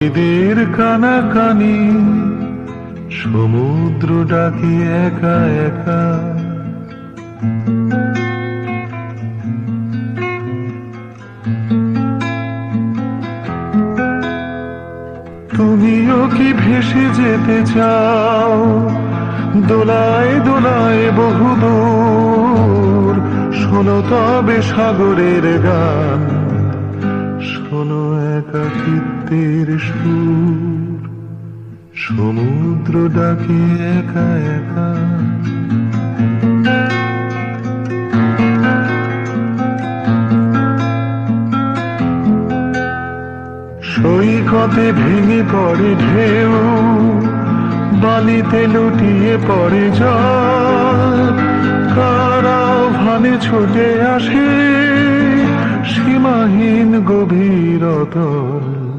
এদের কানাকানি, সমুদ্র ডাকি একা একা। তুমিও কি ভেসে যেতে চাও? দোলায় দোলায় বহুদূর, শোনো তবে সাগরের গান। শোনো একাকিত্বের সুর। সমুদ্র ডাকে একা একা। সৈকতে ভেঙে পড়ে ঢেউ, বালিতে লুটিয়ে পড়ে জল। কারাও ভানে ছুটে আসে সীমাহীন গভীরতল